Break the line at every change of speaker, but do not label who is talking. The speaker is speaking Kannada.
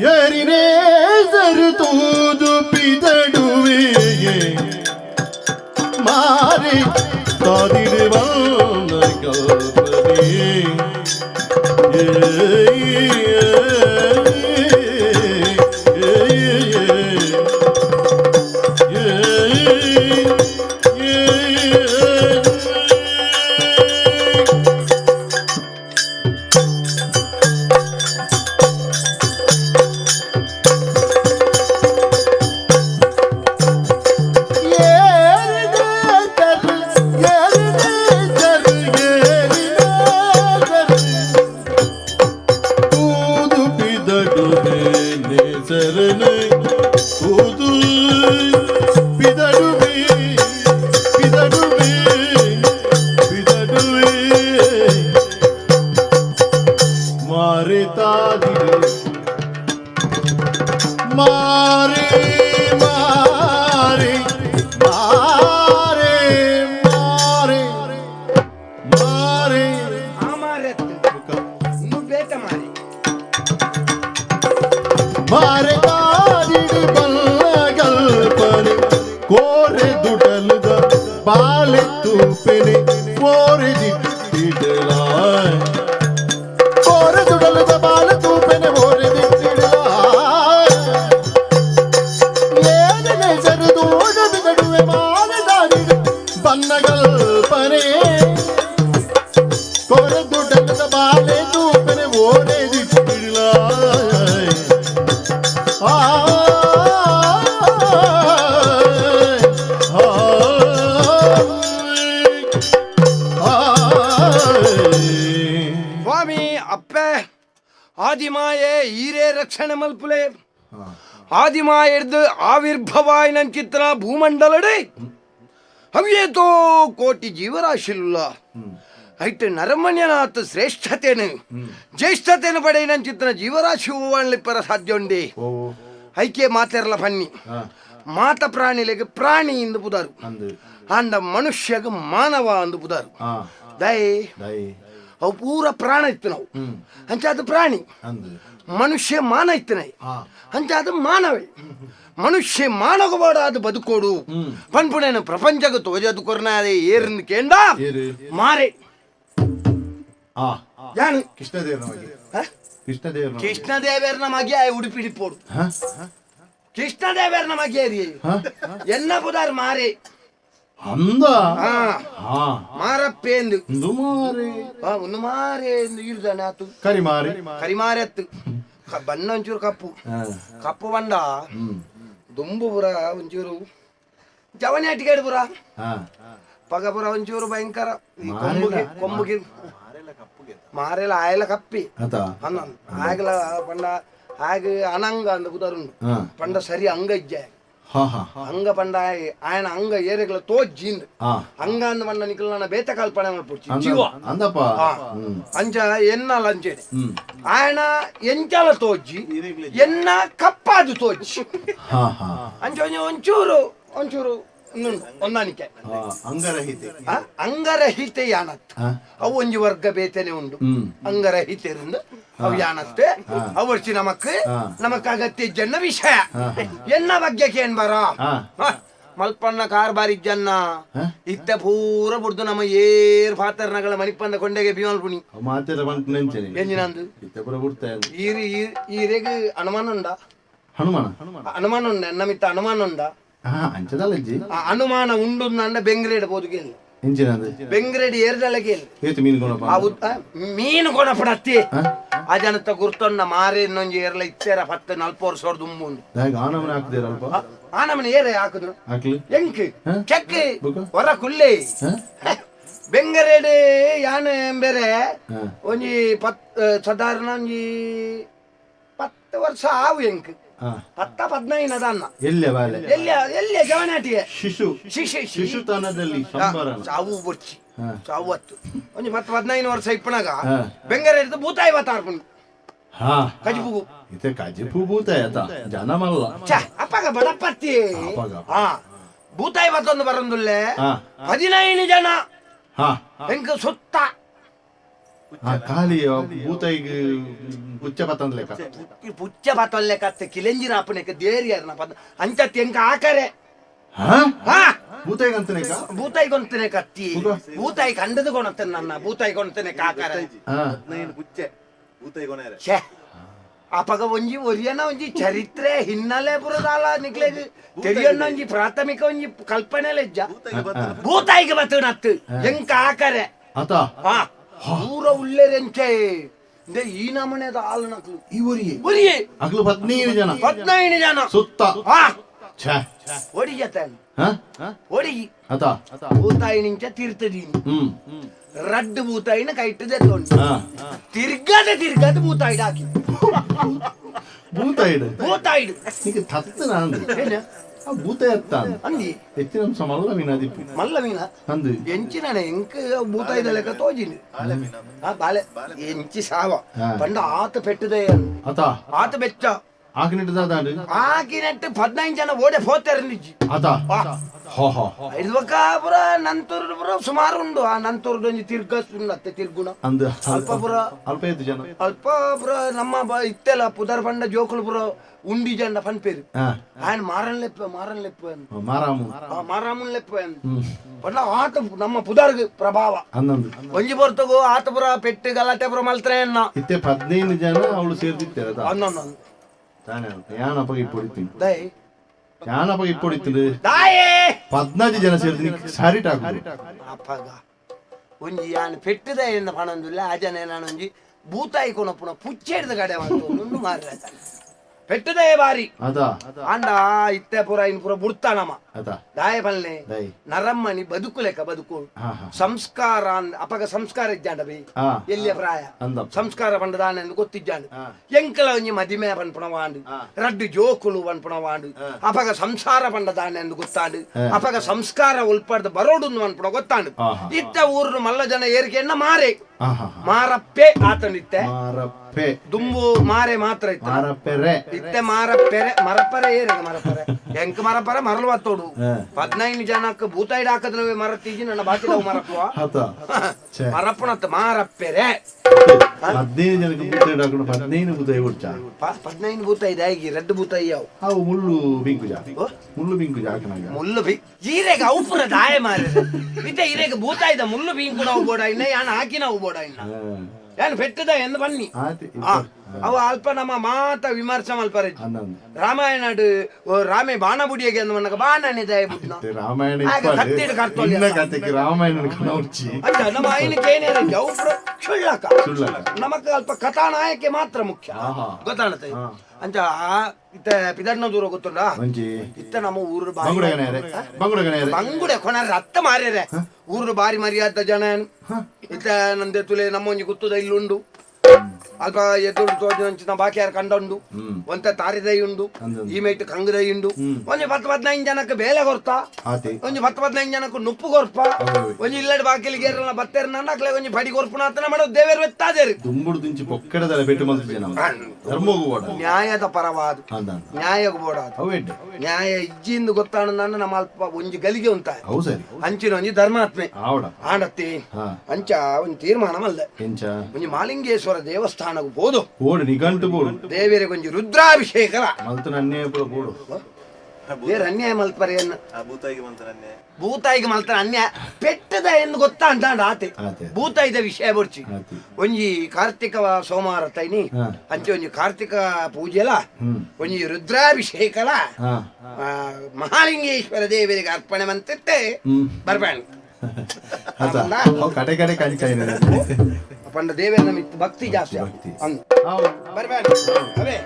ਯਾਰੀ ਨੇ ਜ਼ਰ ਤੂੰ ಮಾರೆ
ಆ ಮಾರೆತ್ತು ಇನ್ನು ಬೇಟ ಮಾರಿ
ಮಾರೆ ಕಾದಿಡು ಬಲ್ಲ ಕಲ್ಪನೆ ಕೋರೆ ದುಡಲುದ ಬಾಳೆ ತೂಪೆನೆ ಕೋರೆ ದಿಟ್ಟಿಡಲ
ಆದಿಮಾಯೆ ಈರೇ ರಕ್ಷಣೆ ಮಲ್ಪುಲೆ ಆದಿಮಾಯರ್ದು ಆವಿರ್ಭವಾಯಿನ ಚಿತ್ರ ಭೂಮಂಡಲಡೆ ಹವ್ಯೇತೋ ಕೋಟಿ ಜೀವರಾಶಿಲ್ಲ ಐಟ್ ನರಮಣ್ಯನಾಥ ಶ್ರೇಷ್ಠತೆನು ಜ್ಯೇಷ್ಠತೆನು ಪಡೆಯಿನ ಚಿತ್ರ ಜೀವರಾಶಿ ಹೂವಣ್ಲಿಪ್ಪರ ಸಾಧ್ಯ ಉಂಡೆ ಐಕೆ ಮಾತೆರ್ಲ ಪನ್ನಿ ಮಾತ ಪ್ರಾಣಿಲೆಗೆ ಪ್ರಾಣಿ ಇಂದು ಪುದಾರು ಅಂದ ಮನುಷ್ಯಗ ಮಾನವ ಅಂದು ಪುದಾರು ದಯೆ ಅವು ಪೂರ ಪ್ರಾಣ ಇತ್ತು ನಾವು. ಅಂಚಾದ ಪ್ರಾಣಿ. ಮನುಷ್ಯ ಮಾನ ಇತ್ತು ಅಂಚ ಅದು ಮಾನವೇ. ಮನುಷ್ಯ ಮಾನಗಬೋಡ ಅದು ಬದುಕೋಡು ಪನ್ಪುಣೇನು ಪ್ರಪಂಚಗ ತೋಜದು ಕೊರ್ನಾದೆ ಏರ್ನ ಕೇಂದ. ಮಾರೆ. ಯಾನು?
ಕೃಷ್ಣದೇವರ ಮಗೆ. ಕೃಷ್ಣದೇವರ ಮಗೆ
ಉಡುಪಿಡಿ ಪೋಡು.
ಹ?
ಕೃಷ್ಣದೇವರ ಮಗೆ? ಎನ್ನ ಪುದಾರ್ ಮಾರೆ.
ಅಂದ
ಹಾ
ಹಾ
ಮಾರಪ್ಪೇಂದು
ಒಂದು ಮಾರೆ
ಆ, ಒಂದು ಮಾರೆ ಎಂದು ಇರುದಾನೆ ಆತು
ಕರಿ ಮಾರೆ
ಕರಿಮಾರೆ ಅತ್ತು ಕ- ಬಣ್ಣ ಒಂಚೂರು ಕಪ್ಪು
ಹ.
ಕಪ್ಪು ಬಂಡ
ಹ್ಮ್
ದುಂಬು ಪುರ ಒಂಚೂರು ಜವನಿ ಅಟ್ಟಿಗೇಡು ಪುರ
ಹ.
ಪಗ ಪುರ ಒಂಚೂರು ಭಯಂಕರ ಈ
ಮಾರೆಲ?
ಕೊಂಬುಗೆ ಕೊಂಬುಗೆ ಮಾರೆಲ ಆಯಲ ಕಪ್ಪಿ
ಆತ
ಅನ್ನ ಆಗಲ ಪಂಡ ಆಗ ಅನಂಗ ಅಂದ ಕುದರುಂಡು
ಹ.
ಪಂಡ ಸರಿ ಅಂಗ ಇಜ್ಜೆ
ಹ ಹ
ಅಂಗ ಪಂಡ ಆಯನ ಅಂಗ ಏರಿಯಗಳತ್ತೋ
ಜೀಂದ್
ಅಂಗ ಅಂದ ಬಂಡ ನಿಕಲ್ನ ಬೇತ ಕಲ್ಪನೆ ಮಾಡ್ಬಿಡ್ಚಿ ಜೀವ. ಅಂಚ ಎನ್ನಲ್ ಅಂಚೇನೆ ಆಯನ ಎಂಚಾಲ ತೋಜ್ಜಿ ಎನ್ನ
ಕಪ್ಪಾದು ತೋಜ್ಜಿ.
ಅಂಚ ಒಂಚೂರು ಒಂಚೂರು ಒಂದಾನಿಕೆ
ಹ, ಅಂಗರಹಿತೆ.
ಆ, ಅಂಗರಹಿತೆ ಯಾನತ್? ಅವು ಒಂಜಿ ವರ್ಗ ಬೇತನೆ ಉಂಡು ಅಂಗರಹಿತರಿಂದ ಅವು ಯಾನತ್ತೆ ಅವರ್ಚಿ ನಮಕ್. ನಮಕ್ ಅಗತ್ಯ ಜನ್ನ ವಿಷಯ. ಎನ್ನ ಬಗ್ಗೆ ಕೇನ್ ಬರ? ಮಲ್ಪಣ್ಣ ಕಾರ್ ಬಾರಿ
ಜನ್ನ?
ಇತ್ತ ಪೂರ ಬುಡ್ದು ನಮ್ಮ ಏರ್ ಪಾತರ್ನಗಳ ಮಣಿಪಂದ ಕೊಂಡೆಗೆ ಬಿಮಲ್ ಪುಣಿ ಎಂಜಿನಂದು ಈರಿ ಈರೆಗ್ ಅನುಮಾನ ಉಂಡ?
ಹನುಮಾನ.
ಅನುಮಾನ ಉಂಡ? ಎನ್ನ ಮಿತ್ತ ಅನುಮಾನ ಉಂಡ?
ಅಂಚದಲ್ಲ ಇಜ್ಜಿ
ಆ ಅನುಮಾನ ಉಂಡು ಅಂಡ ಬೆಂಗ್ರೇಡ್ ಬೋದು ಕೇಳಿ
ಎಂಚಿನದು
ಬೆಂಗ್ರೇಡ್ ಏರ್ದಲ್ಲ ಕೇಳಿ
ಏತು ಮೀನು
ಆ ಆ, ಮೀನು ಕೊಡ ಪಡತ್ತಿ
ಆ
ಅಜನತ ಗುರ್ತೊಂಡ ಮಾರಿ ಇನ್ನೊಂಜಿ ಏರ್ಲ ಇತ್ತೇರ ಪತ್ತು ನಲ್ಪು ವರ್ಷ ಮುಂದು
ದಾಯಿಗೆ ಆನಮನೆ ಹಾಕ್ತೀರ ಅಲ್ಪ?
ಏರೆ ಹಾಕುದು ಎಂಕ್?
ಚೆಕ್
ಕೆಕ್
ಬುಕ್ಕ?
ಹೊರ ಕುಲ್ಲೆ? ಬೆಂಗರೇಡ್ ಯಾನ್ ಬೇರೆ ಒಂಜಿ ಪತ್ ಸಾಧಾರಣ ಒಂಜಿ ಪತ್ತು ವರ್ಷ ಆವು ಎಂಕ್?
ಹ.
ಪತ್ತ ಪದ್ನೈನ್ ಅನ್ನ.
ಎಲ್ಲೆ ಬಾಲೆ
ಎಲ್ಲ ಎಲ್ಲ ಜವನಾಟಿಗೆ?
ಶಿಶು.
ಶಿಶು
ಶಿಶುತನದಲ್ಲಿ ಸಂಬರನ
ಸಾವು ಬರ್ಚಿ.
ಚಾವು
ಸಾವತ್ತು ಒಂಜಿ ಮತ್ತೆ ಹದಿನೈದು ವರ್ಷ ಇಪ್ಪನಾಗ
ಹ.
ಬೆಂಗರ ಹಿಡಿದು ಭೂತಾಯಿ ಬತ್ತಾರ್ಪುಂಡು
ಹಾ.
ಕಜಿಪುಗು.
ಇತ್ತೆ ಕಜಿಪು ಭೂತ ಆಯ್ತಾ ಜನಮಲ್ಲ.
ಛ ಅಪ್ಪಗ ಬಡಪತ್ತಿ.
ಅಪ್ಪಗ.
ಹಾ. ಭೂತಾಯಿ ಬತ್ತೊಂದು ಬರಂದುಲ್ಲೆ. ಹದಿನೈದು ಜನ.
ಹಾ.
ಎಂಕ ಸುತ್ತ.
ಆ ಖಾಲಿ ಭೂತಾಯಿಗೆ ಪುಚ್ಚ ಪತ್ತಂದ್ ಲೆಕ್ಕ.
ಪುಚ್ಚ ಬತ್ತೊಲ್ಲೆ ಕತ್ತೆ ಕಿಲೆಂಜಿನ ಅಪ್ಪನೆಕ ದೇರಿಯರ್ನ ಪದ ಅಂಚ ತೆಂಕ ಆಕರೆ
ಹಾ? ಅಂತನೇಕ
ಭೂತಾಯಿ ಕೊಂತನೆ ಕತ್ತಿ? ಭೂತಾಯಿ ಕಂಡದು ಕೊಣತನೆ ನನ್ನ. ಭೂತಾಯಿ ಕೊಂತನೆ ಕಾಕರ
ಪುಚ್ಚೆ ಭೂತಾಯಿ ಕೊನೆಯರೆ
ಛೇ. ಅಪಗ ಒಂಜಿ ಒರಿಯನ ಒಂಜಿ ಚರಿತ್ರೆ ಹಿನ್ನೆಲೆ ಪುರದಾಲ ನಿಕ್ಲೆಗ್ ತೆರಿಯನ್ನ ಒಂಜಿ ಪ್ರಾಥಮಿಕ ಒಂಜಿ ಕಲ್ಪನೆ ಲೆಜ್ಜ.
ಭೂತಾಯಿಗೆ
ಬತ್ತು ನತ್ತು ಆಕರೆ
ಆತ?
ಹಾ. ಪೂರ ಉಳ್ಳೆರೆಂಚೆ ದೇ ಈ ನಮನೆದ ಆಳು ನಕ್ಲು
ಇವರಿಗೆ.
ಒರಿಯೆ
ಅಗ್ಲು ಹದಿನೈದು ಜನ.
ಹದಿನೈದು ಜನ.
ಸುತ್ತ.
ಹಾ. ಒಡಿಗಿ
ಆತ
ಭೂತಾಯಿ ನಿಂಚ ತೀರ್ಥದೀನಿ
ಹ್ಮ್.
ರಡ್ಡು ಭೂತಾಯಿನ ಕೈಟ್ಟದೆ ತಿರ್ಗದೆ ತಿರ್ಗದೆ ಭೂತಾಯಿ ಹಾಕಿ
ಭೂತಾಯಿಡು.
ಭೂತಾಯಿಡು.
ನಿಮಗೆ ತತ್ತ ನಾನು. ಆ ಭೂತಾಯಿ ಅತ್ತ ಅಂದ್.
ಅಂದಿ
ಹೆಚ್ಚಿನ ಅಂಶ ಮಲ್ಲ ಮೀನಾದಿಪ್ಪು
ಮಲ್ಲ ಮೀನ.
ಅಂದು.
ಎಂಚಿನ ಎಂಕ್ ಭೂತಾಯಿದ ಲೆಕ್ಕ ತೋಜಿನಿ ಆ ಬಾಲೆ ಎಂಚಿ ಸಾವ.
ಹಾ.
ಪಂಡ ಆತ ಪೆಟ್ಟದೆ. ಅತ ಬೆಚ್ಚ. ಸುಮಾರು ಉಂಡು. ಆ ನಂತೂರ್ದು ಒಂಜಿ ತಿರ್ಗತ್ತೆ ತಿರ್ಗುಣ.
ಅಂದು
ಅಲ್ಪಪುರ.
ಅಲ್ಪ ಇತ್ತು ಜನ.
ಅಲ್ಪ ಪುರ ನಮ್ಮ ಬ- ಇತ್ತೆಲ್ಲ ಪುದರ್ ಬಂಡ ಜೋಕುಲು ಪುರ ಉಂಡಿ ಜಂಡ ಪನ್ಪೇರು
ಹಾ
ఆయన మారన్ లెప్ప మారన్ లెప్ప
ಮಾರಾಮು
మారామున్ లెప్ప
ಹ್ಮ್
పట్ల ఆత నమ్మ పుదర్గు ప్రభావ
ಅನ್ನೊಂದು
ಒಂಜಿ ಬರ್ತಗು ಆತಪುರ ಪೆಟ್ಟು ಗಲಾಟೆ ಪುರ ಮಲ್ತ್ರೆ ಅನ್ನ
ಇತ್ತೆ ಹದಿನೈದು ಜನ ಅವಳು ಸೇರ್ತಿರ್ತಾರೆ ಅದ
ಅನ್ನೊಂದು
ತಾನೇ ಅಂತ ಯಾನಪ್ಪ ಇಪ್ಪೊಡಿತೀನಿ
ದೈ
ಯಾನಪ್ಪ ಇಪ್ಪೊಡಿತೀನಿ
దాయే
ಪದ್ನಾಜು ಜನ ಸೇರ್ತೀನಿ ಸಾರಿ ಟಾಕು
ಅಪ್ಪಗ ಒಂಜಿ ಯಾನ್ ಪೆಟ್ಟದ ಎನ್ನ ಪಣಂದುಲ್ಲ ಆ ಜನ ನಾನು ಒಂಜಿ ಭೂತಾಯಿ ಕೊನಪುನ ಪುಚ್ಚೆಡ್ದ ಕಡೆ ಮಾಡ್ತು ನುಂಡು
ಅದ?
ಅಂಡ ಇತ್ತೆ ಪುರ ಇನ್ ಪುರ ದಾಯ ಪಲ್ಲೆ
ದೈ.
ನರಮ್ಮನಿ ಬದುಕು ಲೆಕ್ಕ ಬದುಕು. ಸಂಸ್ಕಾರ ಅಂದ್- ಅಪಗ ಸಂಸ್ಕಾರ ಇದ್ದಾಂಡ ಬೈ ಪ್ರಾಯ? ಸಂಸ್ಕಾರ ಪಂಡದಾನ ಎಂದು ಗೊತ್ತಿದ್ದಾಂಡು
ಹಾ.
ಎಂಕಲ ಒಂಜಿ ಮದಿಮೆ ಪನ್ಪುಣವಾಂಡು
మల్ల
జన ಜೋಕುಲು ಪನ್ಪುಣವಾಂಡು
ಹಾ.
ಅಪಗ ಸಂಸಾರ ಮಾರಪ್ಪೆ. ದುಂಬು ಮಾರೆ ಮಾತ್ರ ಇತ್ತ.
ಮಾರಪ್ಪೆರೆ.
ಇತ್ತೆ ಮಾರಪ್ಪೆರೆ ಮರಪರೆ ಏರಿಗೆ ಮರಪರೆ ಎಂಕ ಮರಪರೆ ಮರಲು ಬತ್ತೋಡು. ಹದಿನೈದು ಜನಕ್ಕೆ ಭೂತಾಯಿಡ್ ಹಾಕದ್ನವೇ ಮರತ್ತೀಜಿ ನನ್ನ ಬಾಕಿದವು ಮರಪ್ಪುವ.
ಆತ ಛೇ.
ಮರಪ್ಪನತ್ತ ಮಾರಪ್ಪೆರೆ.
ಹದಿನೈದು ಜನಕ್ಕೆ ಬೂತಾಯಿ ಹಾಕೊಂಡು ಹದಿನೈದು ಬೂತಾಯಿ ಹುಡ್ಚ.
ಹದಿನೈದು ಭೂತ ಇದೆ ಈಗ ರೆಡ್ ಭೂತ ಯಾವ
ಅವು ಮುಳ್ಳು ಬಿಂಕುಜ.
ಓ?
ಮುಳ್ಳು ಬಿಂಕುಜ ಹಾಕನಾಗ.
ಮುಳ್ಳು ಬಿ ಈರೆಗ ಅವು ಪುರ ದಾಯ ಮಾರಿದೆ ಇತ್ತೆ ಈರೆಗ ಭೂತ ಇದ್ದ ಮುಳ್ಳು ಬೀನ್ ಕೂಡ ಬೋಡ ಇನ್ನ ಯಾನ್ ಹಾಕಿನ ಬೋಡ ಇನ್ನ. ಪೆಟ್ಟದ ಎಂದು ಬನ್ನಿ
ಆಯ್ತು
ಆ, ಅವು ಅಲ್ಪ ನಮ್ಮ ಮಾತ ವಿಮರ್ಶ ಮಲ್ಪರ ರಾಮಾಯಣ ರಾಮೆ ಬಾಣಬುಡಿಯಗೆ ಅಂದ ಬಾಣನೆ ದಯ ಬುಡ್ನ
ಮತ್ತೆ ರಾಮಾಯಣ
ಕತ್ತಿಡು ಕರ್ತೊಲ್ಯ.
ಇನ್ನ ಕತೆಗೆ ರಾಮಾಯಣ ಕಣವರ್ಚಿ
ಅಂಚ ನಮ್ಮ ಆಯ್ನಕ್ಕೆ ಏನೇನು ಜವು ಪುರ ಸುಳ್ಳಕ
ಸುಳ್ಳಕ
ನಮಕ್ ಅಲ್ಪ ಕಥಾನಾಯಕ ಮಾತ್ರ ಮುಖ್ಯ.
ಗೊತ್ತಾಣತೆ.
ಅಂಚ ಇತ್ತ ಪಿದರ್ನ ದೂರ ಗೊತ್ತುಂಡ ಇತ್ತ ನಮ್ಮ ಊರು ಬಂಗುಡೆ ಕೊನೆ ರತ್ತ ಮಾರ್ಯರೆ. ಊರು ಬಾರಿ ಮರ್ಯಾದ ಜನ ಇತ್ತ ನಂದೆ ತುಲೆ ನಮ್ಮ ಒಂಜಿ ಗುತ್ತದ ಇಲ್ಲುಂಡು. ಅಲ್ಪ ಎದುರು ತೋಜನ ಬಾಕಿ ಯಾರು ಕಂಡುಂಡು. ಒಂತ ತಾರಿದೈ ಉಂಡು ಈ ಮೈಟ್ ಕಂಗದೈ ಉಂಡು ಒಂಜಿ ಪತ್ತು ಪದ್ನೈದು ಜನಕ್ಕೆ ಬೇಲೆ ಕೊರ್ತ. ಒಂಜಿ ಪತ್ತು ಪದ್ನೈದು ಜನಕ್ಕೆ ನುಪ್ಪು ಕೊರ್ಪ. ಒಂಜಿ ಇಲ್ಲಡ್ ಬಾಕಿಲಿ ಗೇರಲ್ಲ ಬತ್ತೇರ್ ನಂಡಕ್ಲೆ ಒಂಜಿ ಪಡಿ ಕೊರ್ಪುನ ಆತನ ಮಾಡೋದು ದೇವೇರು ಎತ್ತಾದೇರು
ದುಂಬುಡು ದಿಂಚಿ ಪೊಕ್ಕಡದಲ್ಲ ಬೆಟ್ಟು ಜನ ಧರ್ಮೋಗು ಓಡ
ನ್ಯಾಯದ ಪರವಾದ.
ನ್ಯಾಯಕ್ಕೆ ಬೋಡ
ನ್ಯಾಯ ಇಜ್ಜಿಂದು ಗೊತ್ತಾಣ ನನ್ನ ನಮ್ಮ ಅಲ್ಪ ಒಂಜಿ ಗಲಿಗೆ ಉಂಟ. ಅಂಚಿನ ಒಂಜಿ ಧರ್ಮಾತ್ಮೆ. ಆಡತ್ತಿ. ಅಂಚ ಒಂದು ತೀರ್ಮಾನ
ಎಂಚ?
ಒಂಜಿ ಮಾಲಿಂಗೇಶ್ವರ ದೇವಸ್ಥಾನಕ್ಕೆ
పోదు పోడు
నిఘంటు ಒಂಜಿ ರುದ್ರಾಭಿಷೇಕಲ
ಮಲ್ತು అన్యాయ
ಬೇರೆ ಅನ್ಯಾಯ ಮಲ್ಪರೆಯನ್ನ
ಭೂತಾಯಿಗೆ ನನ್ನೆ
ಭೂತಾಯಿಗೆ ಅನ್ಯಾಯ ಪೆಟ್ಟದ ಎಂದು ಗೊತ್ತಾ ಅಂತಾಂಡ ಆತೆ. ಭೂತಾಯಿದ ವಿಷಯ ಬರ್ಚಿ. ಒಂಜಿ ಕಾರ್ತಿಕ ಸೋಮವಾರ ತೈನಿ.
ಅಂತೆ
ಅಂಚೆ ಒಂಜಿ ಕಾರ್ತಿಕ ಪೂಜೆಲ ಒಂಜಿ ರುದ್ರಾಭಿಷೇಕಲ. ಮಹಾಲಿಂಗೇಶ್ವರ ದೇವರಿಗೆ ಅರ್ಪಣೆ ಮಂತಿತ್ತೆ. ಬರ್ಬೇಡ
ಕಡೆ ಕಡೆ
ಪಂಡ ದೇವೇಂದ್ರ ಭಕ್ತಿ ಜಾಸ್ತಿ ಬರ್ಬೇಡ ಅವೇ